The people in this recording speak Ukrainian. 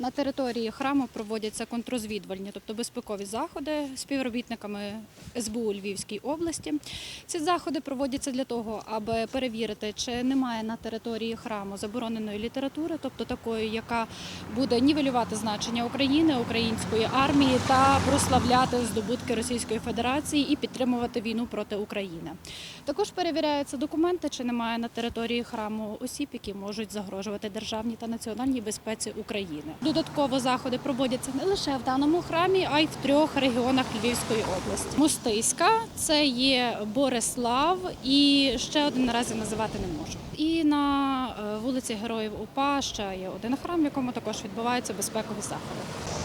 На території храму проводяться контрозвідувальні, тобто безпекові заходи співробітниками СБУ Львівській області. Ці заходи проводяться для того, аби перевірити, чи немає на території храму забороненої літератури, тобто такої, яка буде нівелювати значення України, української армії та прославляти здобутки Російської Федерації і підтримувати війну проти України. Також перевіряються документи, чи немає на території храму осіб, які можуть загрожувати державній та національній безпеці України. Додатково заходи проводяться не лише в даному храмі, а й в трьох регіонах Львівської області. Мостиська це є Борислав і ще один наразі називати не можу. І на е, вулиці Героїв УПА ще є один храм, в якому також відбуваються безпекові заходи.